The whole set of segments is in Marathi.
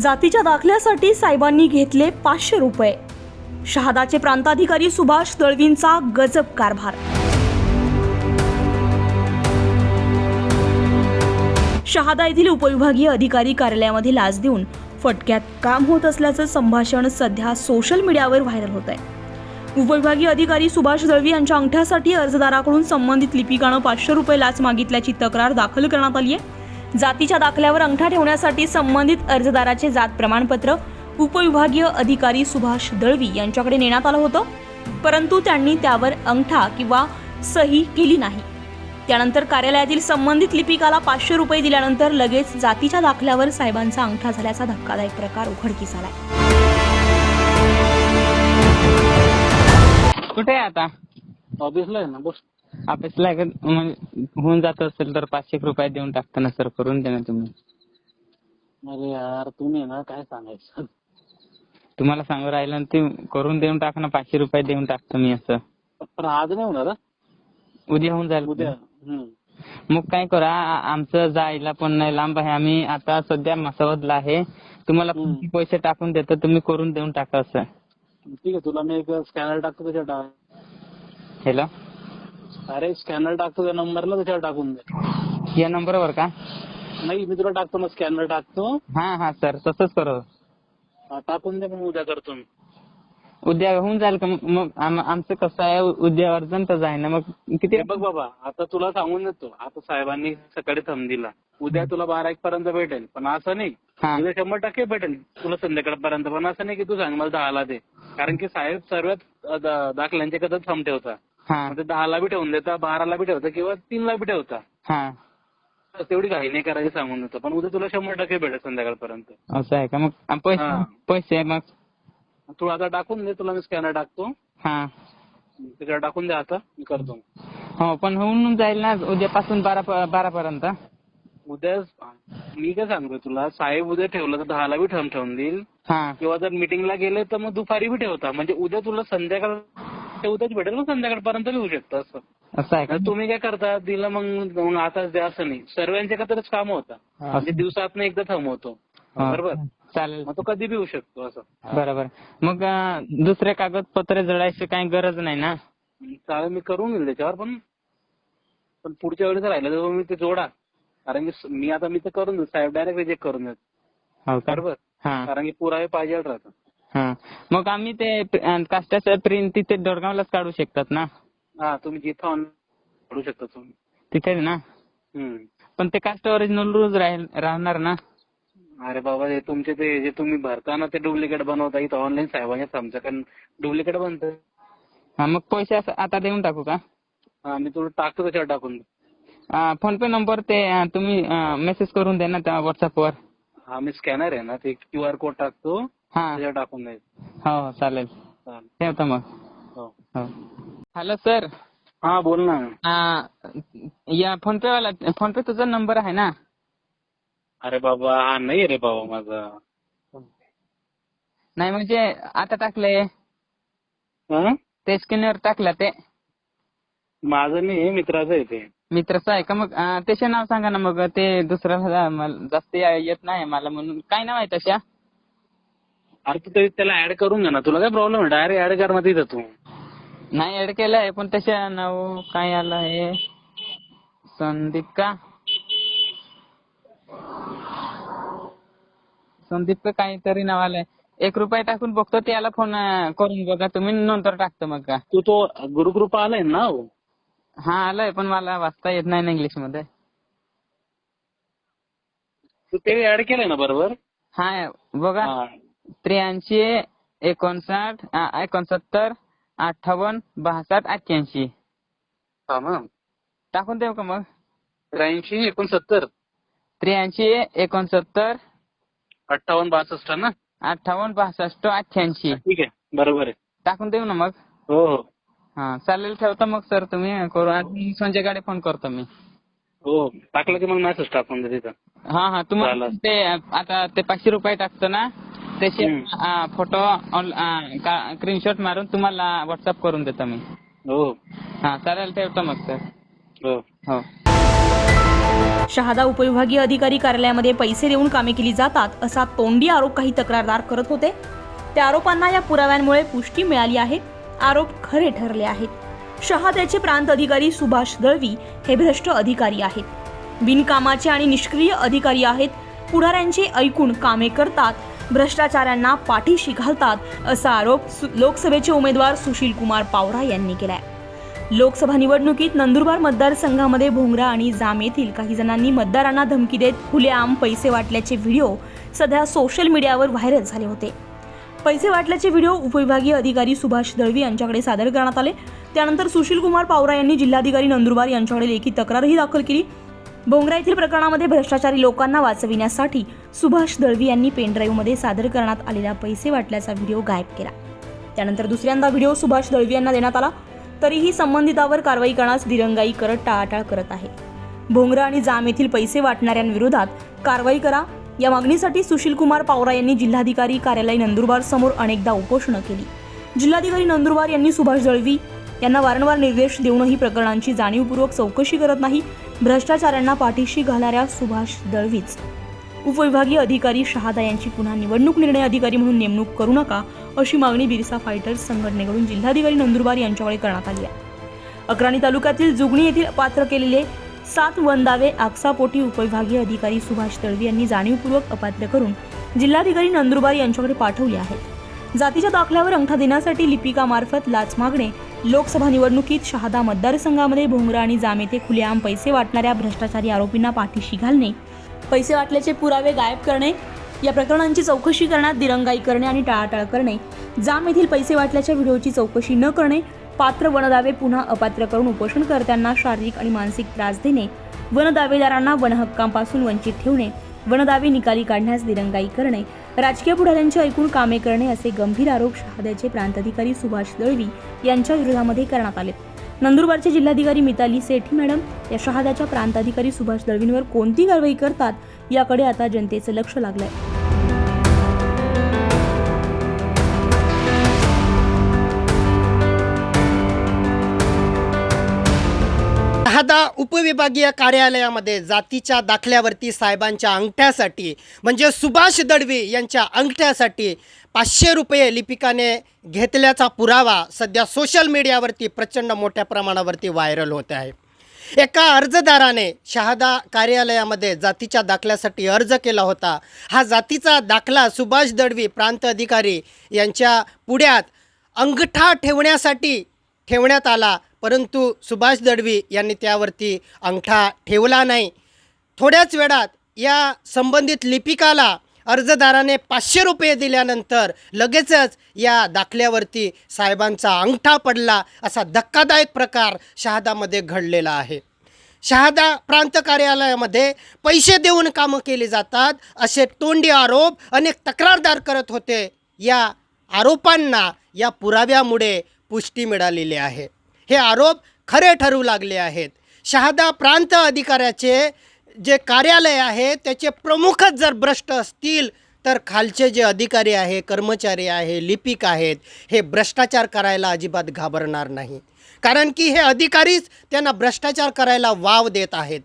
जातीच्या दाखल्यासाठी साहेबांनी घेतले पाचशे रुपये. शहादाचे प्रांताधिकारी सुभाष दळवींचा गजब कारभार. शहादा येथील उपविभागीय अधिकारी कार्यालयामध्ये लाच देऊन फटक्यात काम होत असल्याचं संभाषण सध्या सोशल मीडियावर व्हायरल होत आहे उपविभागीय अधिकारी सुभाष दळवी यांच्या अंगठ्यासाठी अर्जदाराकडून संबंधित लिपिकानं पाचशे रुपये लाच मागितल्याची तक्रार दाखल करण्यात आली आहे जातीच्या दाखल्यावर अंगठा ठेवण्यासाठी संबंधित अर्जदाराचे जात प्रमाणपत्र उपविभागीय अधिकारी सुभाष दळवी यांच्याकडे नेण्यात आलं होतं. परंतु त्यांनी त्यावर अंगठा किंवा सही केली नाही. त्यानंतर कार्यालयातील संबंधित लिपिकाला पाचशे रुपये दिल्यानंतर लगेच जातीच्या दाखल्यावर साहेबांचा अंगठा झाल्याचा धक्कादायक प्रकार उघडकीस आलाय. कुठे आता? ऑफिसला आहे ना बस. आहे का? मग होऊन जात असेल तर पाचशे एक रुपये देऊन टाकताना सर करून द्या ना तुम्ही अरे यार तुम्ही ना काय सांगायचं तुम्हाला सांगू राहिलं ना ते करून देऊन टाका ना पाचशे रुपये देऊन टाकतो मी असं पण आज नाही होणार हा? उद्या होऊन जाईल उद्या हम्म. मग काय करा आ- आमचं जायला पण नाही लांब आहे आम्ही आता सध्या मसावदला आहे तुम्हाला हम्म. किती पैसे टाकून देतो तुम्ही करून देऊन टाका असं ठीक आहे तुला मी एक स्कॅनर टाकतो त्याच्यावर टाक हॅलो अरे स्कॅनर टाकतो त्या नंबरला त्याच्यावर टाकून दे. या नंबरवर का? नाही मी तुला टाकतो ना स्कॅनर टाकतो. हा हा सर तसंच करू. हा, टाकून दे मग उद्या करतो मी. उद्या होऊन जाईल का? मग- मग आम- आमचं कसं आहे उद्या अर्जंटच आहे ना मग किती? हे बघ बाबा आता तुला सांगून देतो. आता साहेबांनी सकाळी थंब दिला. उद्या तुला बारा एक पर्यंत भेटेल. पण असं नाही. हा. उद्या शंभर टक्के भेटेल. तुला संध्याकाळपर्यंत. पण असं नाही की तू सांग मला दहाला दे. कारण की साहेब सर्वात अ, दा- दाखल्यांच्या कदा थंब ठेवता मग दहाला बी ठेवून देता बाराला बी ठेवता किंवा तीनला बी ठेवता. तेवढी घाई नाही करायची सांगून देतो. पण उद्या तुला शंभर टक्के भेटेल संध्याकाळपर्यंत. असं आहे का? मग पैसे हा. पैसे मग? तू आता टाकून दे तुला मी स्कॅनर टाकतो. हा. त्याच्यावर टाकून दे आता मी करतो. हो पण होऊन जाईल ना उद्यापासून बारा प- बारापर्यंत? उद्या मी काय सांगतोय तुला साहेब उद्या ठेवलं तर दहाला बी ठेवून ठेवून देईल. हा. किंवा जर मीटिंगला गेले तर मग दुपारी बी ठेवता. म्हणजे उद्या तुला संध्याकाळ ते उद्याच भेटेल मग संध्याकाळपर्यंत लिहू शकतं असं. असं आहे का? तुम्ही काय करता दिलं मग आताच द्या असं नाही. सर्वांच्या एकत्रच काम होतं. म्हणजे दिवसात एकदा थांबवतो. बरोबर? चालेल. मग तो कधी बी होऊ शकतो असं. बरोबर. मग दुसरे कागदपत्र जळायची काही गरज नाही ना? चालेल मी करून घेईल त्याच्यावर पण पण पुढच्या वेळेस राहिलं तर मी ते जोडा. कारण की मी आता मी तर करून देऊ साहेब डायरेक्ट रिजेक्ट करून देत हो बरोबर? कारण की पुरावे पाहिजे राहतात. हा. मग आम्ही ते कास्टाचं प्रिंट तिथे दोडगावलाच काढू शकतात ना? हा तुम्ही जिथं करू शकता तुम्ही. तिथे ना? हम्म. पण ते कास्ट ओरिजिनल रोज राहणार ना? अरे बाबा हे तुमचे ते जे तुम्ही भरताना ते डुप्लिकेट बनवता इथं ऑनलाईन साहेबांच्या आमचं कारण डुप्लिकेट बनतं. हा मग पैसे आता देऊन टाकू का? हा मी तुला टाकतो त्याच्यावर टाकून. फोन पे नंबर ते तुम्ही मेसेज करून दे ना त्या व्हॉट्सअपवर हा मी स्कॅनर आहे ना ते क्यू आर कोड टाकतो. त्याच्यावर टाकून द्यायचं. हो हो, चालेल. ठेवतो मग. हो. हो. Hello sir. हा बोल ना. या फोन पे वाला फोन पे तुझा नंबर आहे ना? अरे बाबा हा नाही रे बाबा माझा. नाही म्हणजे आता टाकले हा? ते स्कॅनर टाकलं ते. माझं नाही मित्राचं आहे ते. मित्राचं आहे का? मग त्याचे नाव सांगा ना मग. ते दुसऱ्याला जास्त येत नाही मला म्हणून. काय नाव आहे तशा अरे तू ते- त्याला ऍड करून घे ना. तुला काय प्रॉब्लेम आहे? डायरेक्ट ऍड कर ना तिथं तू. नाही ऍड केलं आहे पण त्याच्या नाव काय आलं आहे? संदीप का संदीप का काहीतरी नाव आलंय. एक रुपये टाकून बघतो त्याला फोन करून बघा. तुम्ही नंतर टाकतो मग का? तू तो गुरुकृपा आलाय ना हो? हा आलंय पण मला वाचता येत नाही ना इंग्लिशमध्ये तू ते ऍड केलंय ना बरोबर? हा बघा. त्र्याऐंशी एकोणसाठ एकोणसत्तर अठ्ठावन्न बासष्ट अठ्ठ्याऐंशी हा टाकून देऊ का मग? त्र्याऐंशी एकोणसत्तर. त्र्याऐंशी एकोणसत्तर. अठ्ठावन्न बासष्ट ना? अठ्ठावन्न बासष्ट अठ्ठ्याऐंशी ठीक आहे. बरोबर आहे. टाकून देऊ ना मग? हो हो. हा चालेल ठेवतो मग सर तुम्ही. करू. आणि संजयकडे फोन करतो मी. हो टाकलं की मग मेसेज टाकून दे तिथं. हा हा. तुम्हाला चालेल. ते आता ते पाचशे रुपये टाकतो ना? त्याचे. फोटो स्क्रीनशॉट मारून तुम्हाला व्हॉट्सअप करून देतो मी. हो. हा चालेल ठेवतो मग सर हो. हो. शहादा उपविभागीय अधिकारी कार्यालयामध्ये पैसे देऊन कामे केली जातात असा तोंडी आरोप काही तक्रारदार करत होते. त्या आरोपांना या पुराव्यांमुळे पुष्टी मिळाली आहे. आरोप खरे ठरले आहेत. शहाद्याचे प्रांत अधिकारी सुभाष दळवी हे भ्रष्ट अधिकारी आहेत. बिनकामाचे आणि निष्क्रिय अधिकारी आहेत. पुढाऱ्यांचे ऐकून कामे करतात. भ्रष्टाचाऱ्यांना पाठीशी घालतात असा आरोप सु- लोकसभेचे उमेदवार सुशील कुमार पावरा यांनी केलाय. लोकसभा निवडणुकीत नंदुरबार मतदारसंघामध्ये भोंगरा आणि जाम येथील काही जणांनी मतदारांना धमकी देत खुलेआम पैसे वाटल्याचे व्हिडिओ सध्या सोशल मीडियावर व्हायरल झाले होते. पैसे वाटल्याचे व्हिडिओ उपविभागीय अधिकारी सुभाष दळवी यांच्याकडे सादर करण्यात आले. त्यानंतर सुशील कुमार पावरा यांनी जिल्हाधिकारी नंदुरबार यांच्याकडे लेखी तक्रारही दाखल केली. भोंगरा येथील प्रकरणामध्ये भ्रष्टाचारी लोकांना वाचविण्यासाठी सुभाष दळवी यांनी पेनड्राईव्हमध्ये सादर करण्यात आलेला पैसे वाटल्याचा व्हिडिओ गायब केला. त्यानंतर दुसऱ्यांदा व्हिडिओ सुभाष दळवी यांना देण्यात आला. तरीही संबंधितावर कारवाई करण्यास दिरंगाई करत टाळाटाळ करत आहे. भोंगरा आणि जाम येथील पैसे वाटणाऱ्यांविरोधात कारवाई करा. या मागणीसाठी सुशीलकुमार पावरा यांनी जिल्हाधिकारी कार्यालय नंदुरबार समोर अनेकदा उपोषणं केली. जिल्हाधिकारी नंदुरबार यांनी सुभाष दळवी यांना वारंवार निर्देश देऊनही प्रकरणांची जाणीवपूर्वक चौकशी करत नाही भ्रष्टाचारांना पाठीशी घालणाऱ्या सुभाष दळवीच. उपविभागीय अधिकारी शहादा यांची पुन्हा निवडणूक निर्णय अधिकारी म्हणून नेमणूक करू नका अशी मागणी बिरसा फायटर्स संघटनेकडून जिल्हाधिकारी नंदुरबार यांच्याकडे करण्यात आली आहे. अक्राणी तालुक्यातील जुगणी येथील पात्र केलेले सात वंदावे आक्सापोटी उपविभागीय अधिकारी सुभाष दळवी यांनी जाणीवपूर्वक अपात्र करून जिल्हाधिकारी नंदुरबार यांच्याकडे पाठवले आहेत. जातीच्या दाखल्यावर अंगठा देण्यासाठी लिपिकामार्फत लाच मागणे लोकसभा निवडणुकीत शहादा मतदारसंघामध्ये भोंगरा आणि जाम येथे खुलेआम पैसे वाटणाऱ्या भ्रष्टाचारी आरोपींना पाठीशी घालणे पैसे वाटल्याचे पुरावे गायब करणे या प्रकरणांची चौकशी करण्यात दिरंगाई करणे आणि टाळाटाळ करणे जाम येथील पैसे वाटल्याच्या व्हिडिओची चौकशी न करणे पात्र वनदावे पुन्हा अपात्र करून उपोषणकर्त्यांना शारीरिक आणि मानसिक त्रास देणे वनदावेदारांना वनहक्कांपासून वंचित ठेवणे वनदावे निकाली काढण्यास दिरंगाई करणे राजकीय पुढाऱ्यांचे ऐकून कामे करणे असे गंभीर आरोप शहाद्याचे प्रांताधिकारी सुभाष दळवी यांच्या विरोधामध्ये करण्यात आले. नंदुरबारचे जिल्हाधिकारी मिताली सेठी मॅडम या शहाद्याच्या प्रांताधिकारी सुभाष दळवींवर कोणती कारवाई करतात याकडे आता जनतेचं लक्ष लागलं आहे एखादा उपविभागीय कार्यालयामध्ये जातीच्या दाखल्यावरती साहेबांच्या अंगठ्यासाठी म्हणजे सुभाष दडवी यांच्या अंगठ्यासाठी पाचशे रुपये लिपिकाने घेतल्याचा पुरावा सध्या सोशल मीडियावरती प्रचंड मोठ्या प्रमाणावरती व्हायरल होत आहे. एका अर्जदाराने शहादा कार्यालयामध्ये जातीच्या दाखल्यासाठी अर्ज केला होता. हा जातीचा दाखला सुभाष दडवी प्रांत अधिकारी यांच्या पुढ्यात अंगठा ठेवण्यासाठी ठेवण्यात आला. परंतु सुभाष दडवी यांनी त्यावरती अंगठा ठेवला नाही. थोड्याच वेळात या संबंधित लिपिकाला अर्जदाराने पाचशे रुपये दिल्यानंतर लगेचच या दाखल्यावरती साहेबांचा अंगठा पडला असा धक्कादायक प्रकार शहादामध्ये घडलेला आहे. शहादा प्रांत कार्यालयामध्ये पैसे देऊन कामं केली जातात असे तोंडी आरोप अनेक तक्रारदार करत होते. या आरोपांना या पुराव्यामुळे पुष्टी मिळालेली आहे. हे आरोप खरे ठरू लागले आहेत. शहादा प्रांत अधिकाऱ्याचे जे कार्यालय आहे त्याचे प्रमुखच जर भ्रष्ट असतील तर खालचे जे अधिकारी आहे कर्मचारी आहे लिपिक आहेत हे भ्रष्टाचार करायला अजिबात घाबरणार नाही. कारण की हे अधिकारीच त्यांना भ्रष्टाचार करायला वाव देत आहेत.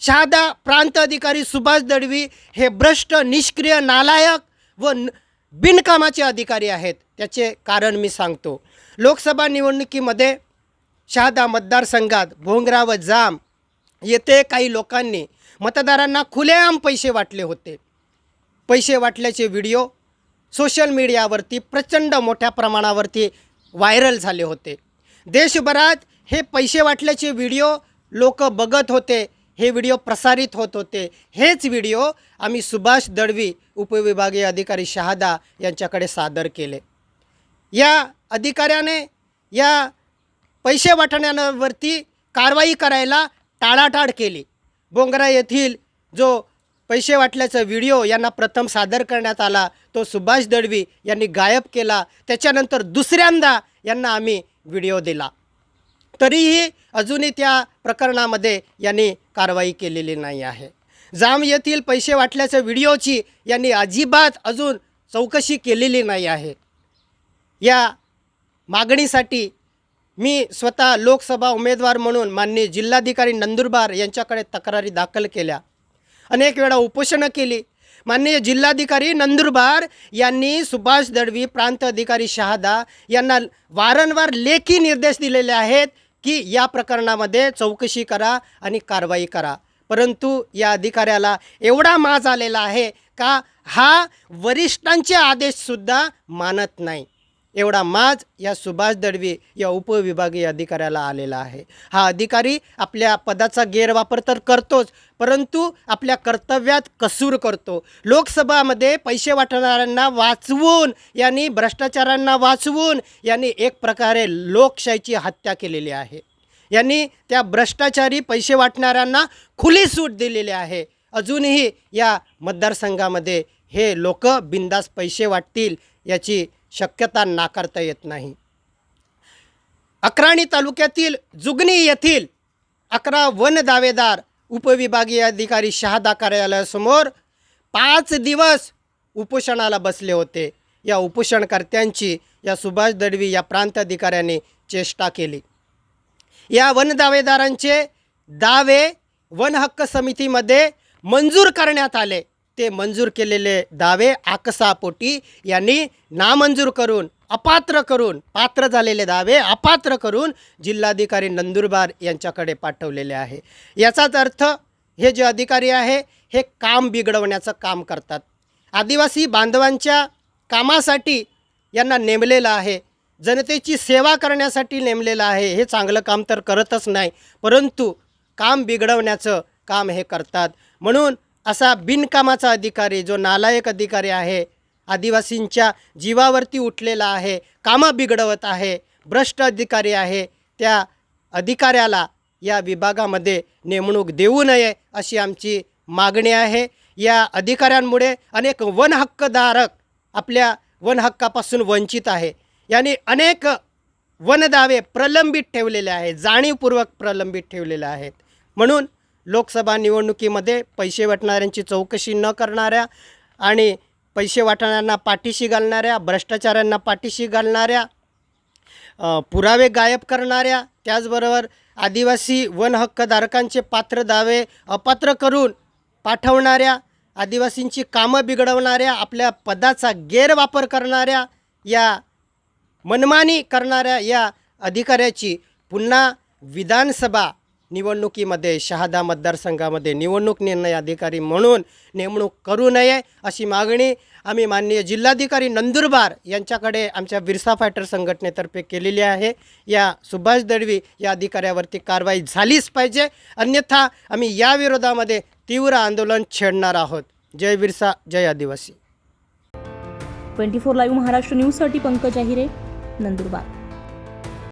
शहादा प्रांत अधिकारी सुभाष दडवी हे भ्रष्ट निष्क्रिय नालायक व न- बिनकामाचे अधिकारी आहेत. त्याचे कारण मी सांगतो. लोकसभा निवडणुकीमध्ये शहादा मतदारसंघात भोंगरा व जाम. येथे काही लोकांनी मतदारांना खुलेआम पैसे वाटले होते. पैसे वाटल्याचे व्हिडिओ सोशल मीडियावरती प्रचंड मोठ्या प्रमाणावरती व्हायरल झाले होते. देशभरात हे पैसे वाटल्याचे व्हिडिओ लोक बघत होते हे व्हिडिओ प्रसारित होत होते. हेच व्हिडिओ आम्ही सुभाष दळवी उपविभागीय अधिकारी शहादा यांच्याकडे सादर केले. या अधिकाऱ्याने या पैसे वाटण्यावरती कारवाई करायला टाळाटाळ केली. बोंगरा येथील जो पैसे वाटल्याचा व्हिडिओ यांना प्रथम सादर करण्यात आला तो सुभाष दळवी यांनी गायब केला. त्याच्यानंतर दुसऱ्यांदा यांना आम्ही व्हिडिओ दिला. तरीही अजूनही त्या प्रकरणामध्ये यांनी कारवाई केलेली नाही आहे. जाम येथील पैसे वाटल्याच्या व्हिडिओची यांनी अजिबात अजून चौकशी केलेली नाही आहे. या मागणीसाठी मी स्वतः लोकसभा उमेदवार म्हणून माननीय जिल्हाधिकारी नंदुरबार यांच्याकडे तक्रारी दाखल केल्या. अनेक वेळा उपोषणं केली. माननीय जिल्हाधिकारी नंदुरबार यांनी सुभाष दळवी प्रांत अधिकारी शहादा यांना वारंवार लेखी निर्देश दिलेले आहेत की या प्रकरणामध्ये चौकशी करा आणि कारवाई करा. परंतु या अधिकाऱ्याला एवढा माज आलेला आहे का हा वरिष्ठांचे आदेशसुद्धा मानत नाही. एवढा माज या सुभाष दळवी या उपविभागीय अधिकाऱ्याला आलेला आहे. हा अधिकारी आपल्या पदाचा गैरवापर तर करतोच परंतु आपल्या कर्तव्यात कसूर करतो. लोकसभामध्ये पैसे वाटणाऱ्यांना वाचवून यांनी भ्रष्टाचारांना वाचवून यांनी एक प्रकारे लोकशाहीची हत्या केलेली आहे. यांनी त्या भ्रष्टाचारी पैसे वाटणाऱ्यांना खुली सूट दिलेली आहे. अजूनही या मतदारसंघामध्ये हे लोक बिंदास पैसे वाटतील याची शक्यता नाकारता येत नाही. अक्राणी तालुक्यातील जुगनी येथील अकरा वन दावेदार उपविभागीय अधिकारी शहादा कार्यालयासमोर पाच दिवस उपोषणाला बसले होते. या उपोषणकर्त्यांची या सुभाष दडवी या प्रांताधिकाऱ्यांनी चेष्टा केली. या वन दावेदारांचे दावे वन हक्क समितीमध्ये मंजूर करण्यात आले. ते मंजूर केलेले दावे आकसापोटी यांनी नामंजूर करून अपात्र करून पात्र झालेले दावे अपात्र करून जिल्हाधिकारी नंदुरबार यांच्याकडे पाठवलेले आहे. याचाच अर्थ हे जे अधिकारी आहे हे काम बिघडवण्याचं काम करतात. आदिवासी बांधवांच्या कामासाठी यांना नेमलेलं आहे जनतेची सेवा करण्यासाठी नेमलेलं आहे हे चांगलं काम तर करतच नाही परंतु काम बिघडवण्याचं काम हे करतात. म्हणून असा बिनकामाचा अधिकारी जो नालायक अधिकारी आहे आदिवासींच्या जीवावरती उठलेला आहे कामं बिघडवत आहे भ्रष्ट अधिकारी आहे त्या अधिकाऱ्याला या विभागामध्ये नेमणूक देऊ नये अशी आमची मागणी आहे. या अधिकाऱ्यांमुळे अनेक वनहक्कधारक आपल्या वनहक्कापासून वंचित आहे. यांनी अनेक वनदावे प्रलंबित ठेवलेले आहेत जाणीवपूर्वक प्रलंबित ठेवलेले आहेत. म्हणून लोकसभा निवडणुकीमध्ये पैसे वाटणाऱ्यांची चौकशी न करणाऱ्या आणि पैसे वाटणाऱ्यांना पाठीशी घालणाऱ्या भ्रष्टाचारांना पाठीशी घालणाऱ्या पुरावे गायब करणाऱ्या त्याचबरोबर आदिवासी वन हक्कधारकांचे पात्र दावे अपात्र करून पाठवणाऱ्या आदिवासींची कामं बिघडवणाऱ्या आपल्या पदाचा गैरवापर करणाऱ्या या मनमानी करणाऱ्या या अधिकाऱ्याची पुन्हा विधानसभा निवडणुकीमध्ये शहादा मतदारसंघामध्ये निवडणूक निर्णय अधिकारी म्हणून नेमणूक करू नये अशी मागणी आम्ही माननीय जिल्हाधिकारी नंदुरबार यांच्याकडे आमच्या बिरसा फायटर संघटनेतर्फे केलेली आहे. या सुभाष दळवी या अधिकाऱ्यावरती कारवाई झालीच पाहिजे. अन्यथा आम्ही या विरोधामध्ये तीव्र आंदोलन छेडणार आहोत. जय बिरसा जय आदिवासी. ट्वेंटी फोर लाईव्ह महाराष्ट्र न्यूजसाठी पंकज अहिरे नंदुरबार.